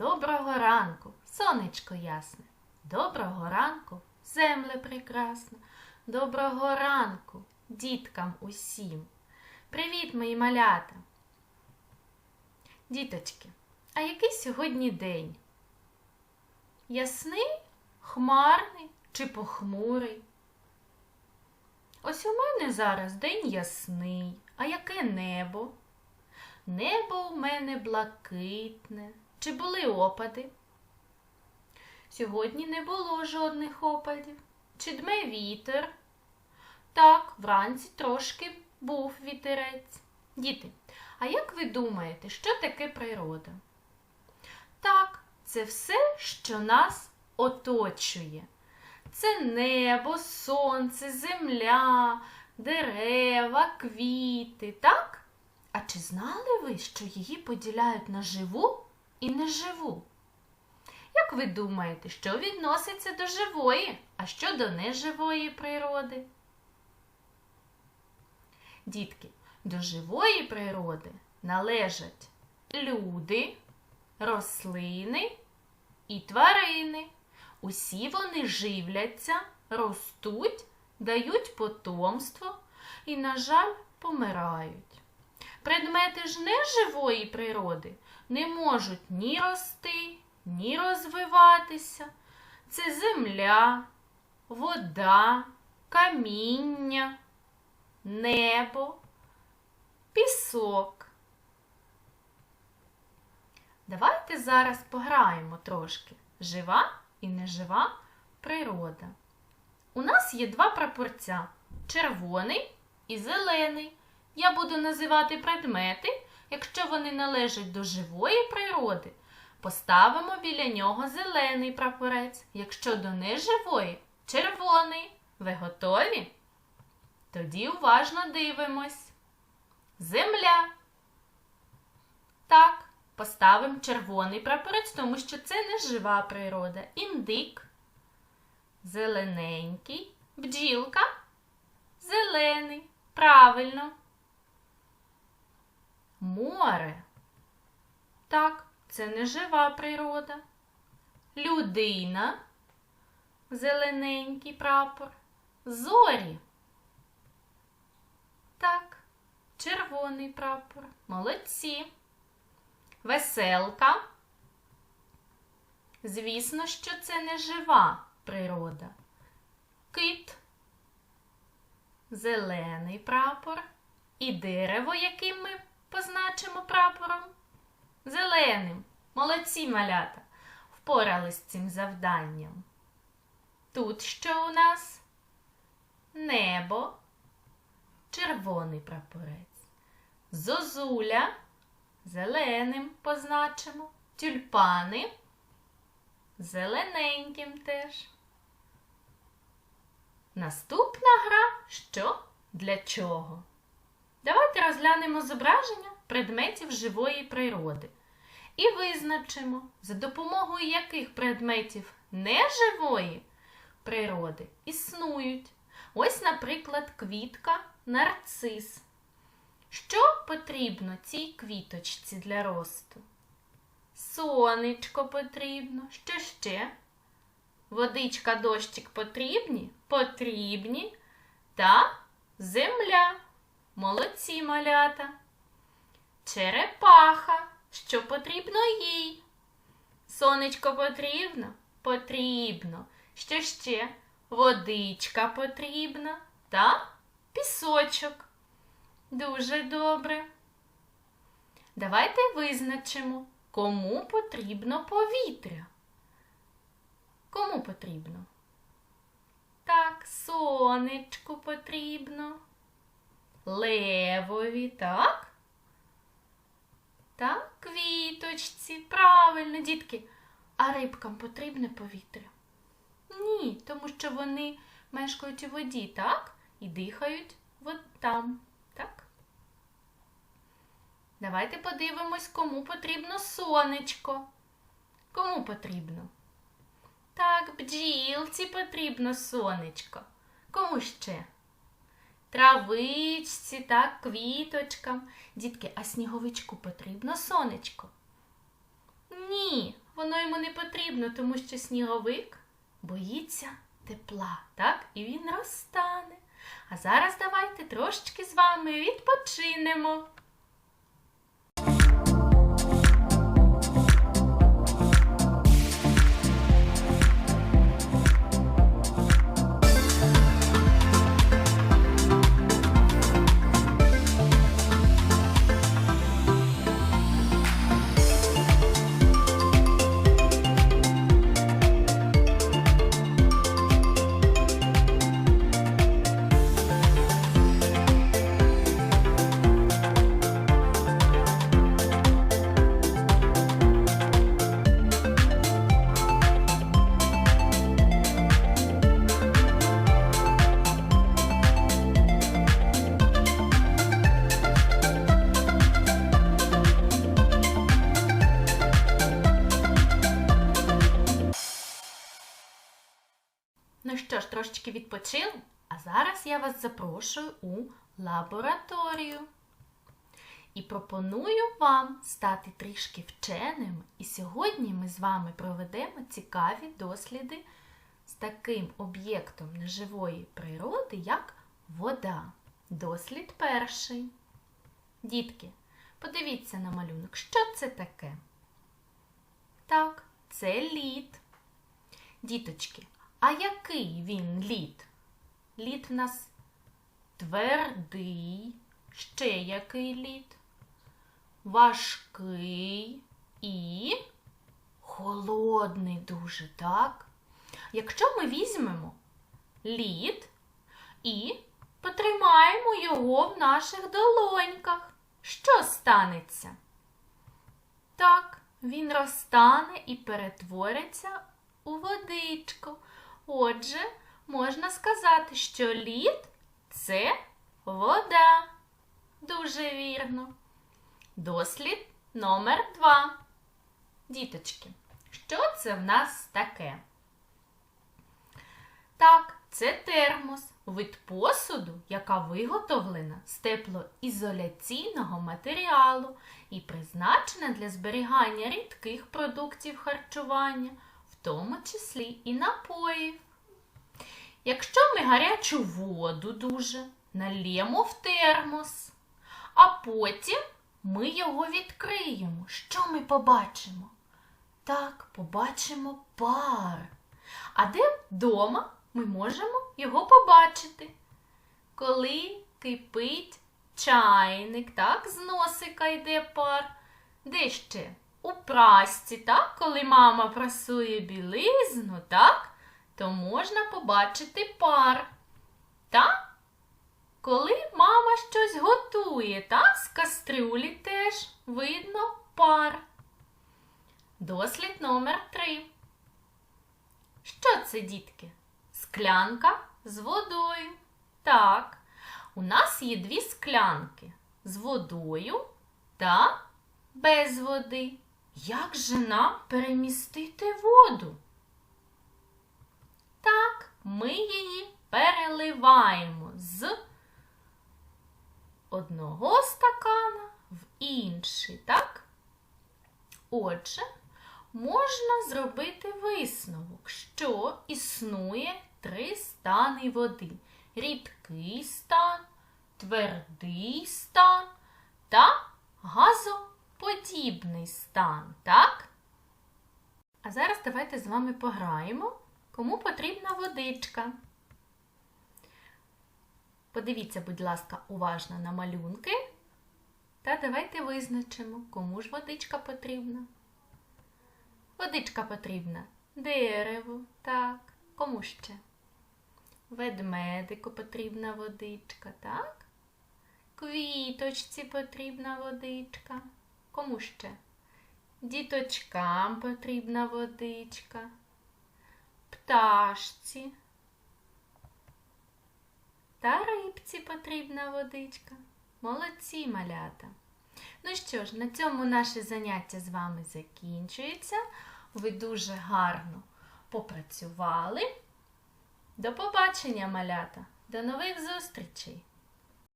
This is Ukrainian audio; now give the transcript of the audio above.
доброго ранку, сонечко ясне. Доброго ранку, земле прекрасна. Доброго ранку, діткам усім. Привіт, мої малята. Діточки, а який сьогодні день? Ясний, хмарний чи похмурий? Ось у мене зараз день ясний, а яке небо? Небо у мене блакитне. Чи були опади? Сьогодні не було жодних опадів. Чи дме вітер? Так, вранці трошки був вітерець. Діти, а як ви думаєте, що таке природа? Так, це все, що нас оточує. Це небо, сонце, земля, дерева, квіти, так? А чи знали ви, що її поділяють на живу і неживу? Як ви думаєте, що відноситься до живої, а що до неживої природи? Дітки, до живої природи належать люди, рослини і тварини. Усі вони живляться, ростуть, дають потомство і, на жаль, помирають. Предмети ж неживої природи не можуть ні рости, ні розвиватися. Це земля, вода, каміння, небо, пісок. Давайте зараз пограємо трошки. Жива і нежива природа. У нас є два прапорця червоний і зелений. Я буду називати предмети, якщо вони належать до живої природи. Поставимо біля нього зелений прапорець, якщо до неживої червоний. Ви готові? Тоді уважно дивимось. Земля. Так, поставимо червоний прапорець, тому що це не жива природа. Індик. Зелененький. Бджілка. Зелений. Правильно. Море. Так, це не жива природа. Людина. Зелененький прапор. Зорі. Так, червоний прапор. Молодці. Веселка. Звісно, що це не жива природа. Кит. Зелений прапор. І дерево, яким ми позначимо прапором. Зеленим. Молодці малята. Впорались з цим завданням. Тут що у нас? Небо, червоний прапорець. Зозуля. Зеленим позначимо. Тюльпани. Зелененьким теж. Наступна гра що для чого? Давайте розглянемо зображення предметів живої природи і визначимо, за допомогою яких предметів неживої природи існують. Ось, наприклад, квітка нарцис. Що потрібно цій квіточці для росту? Сонечко потрібно. Що ще? Водичка, дощик потрібні? Потрібні. Та земля. Молодці малята. Черепаха. Що потрібно їй? Сонечко потрібно? Потрібно. Що ще? Водичка потрібна та пісочок. Дуже добре. Давайте визначимо, кому потрібно повітря. Кому потрібно? Так, сонечку потрібно. Левові, так? Так, квіточці. Правильно, дітки. А рибкам потрібне повітря? Ні, тому що вони мешкають у воді, так? І дихають от там, так? Давайте подивимось, кому потрібно сонечко. Кому потрібно? Так, бджілці потрібно сонечко. Кому ще? Травичці, так, квіточкам. Дітки, а сніговичку потрібно сонечко? Ні, воно йому не потрібно, тому що сніговик боїться тепла, так? І він розтане. А зараз давайте трошечки з вами відпочинемо. Відпочили, а зараз я вас запрошую у лабораторію. І пропоную вам стати трішки вченими. І сьогодні ми з вами проведемо цікаві досліди з таким об'єктом неживої природи, як вода. Дослід перший. Дітки, подивіться на малюнок, що це таке? Так, це лід. Діточки, а який він лід? Лід в нас твердий, ще який лід? Важкий і холодний дуже, так? Якщо ми візьмемо лід і потримаємо його в наших долоньках, що станеться? Так, він розтане і перетвориться у водичку. Отже, можна сказати, що лід це вода. Дуже вірно. Дослід номер два. Діточки, що це в нас таке? Так, це термос, вид посуду, яка виготовлена з теплоізоляційного матеріалу і призначена для зберігання рідких продуктів харчування, в тому числі і напоїв. Якщо ми гарячу воду дуже налємо в термос, а потім ми його відкриємо. Що ми побачимо? Так, побачимо пар. А де вдома ми можемо його побачити? Коли кипить чайник, так, з носика йде пар. Де ще? У прасці, так, коли мама прасує білизну, так, то можна побачити пар. Так? Коли мама щось готує, так, з кастрюлі теж видно пар. Дослід номер три. Що це, дітки? Склянка з водою. Так, у нас є дві склянки з водою та без води. Як же нам перемістити воду? Так, ми її переливаємо з одного стакана в інший, так? Отже, можна зробити висновок, що існує три стани води: рідкий стан, твердий стан та газоподібний стан, так? А зараз давайте з вами пограємо, кому потрібна водичка. Подивіться, будь ласка, уважно на малюнки. Та давайте визначимо, кому ж водичка потрібна. Водичка потрібна дереву, так, кому ще? Ведмедику потрібна водичка, так? Квіточці потрібна водичка. Кому ще? Діточкам потрібна водичка. Пташці. Та рибці потрібна водичка. Молодці малята. Ну що ж, на цьому наше заняття з вами закінчується. Ви дуже гарно попрацювали. До побачення, малята! До нових зустрічей!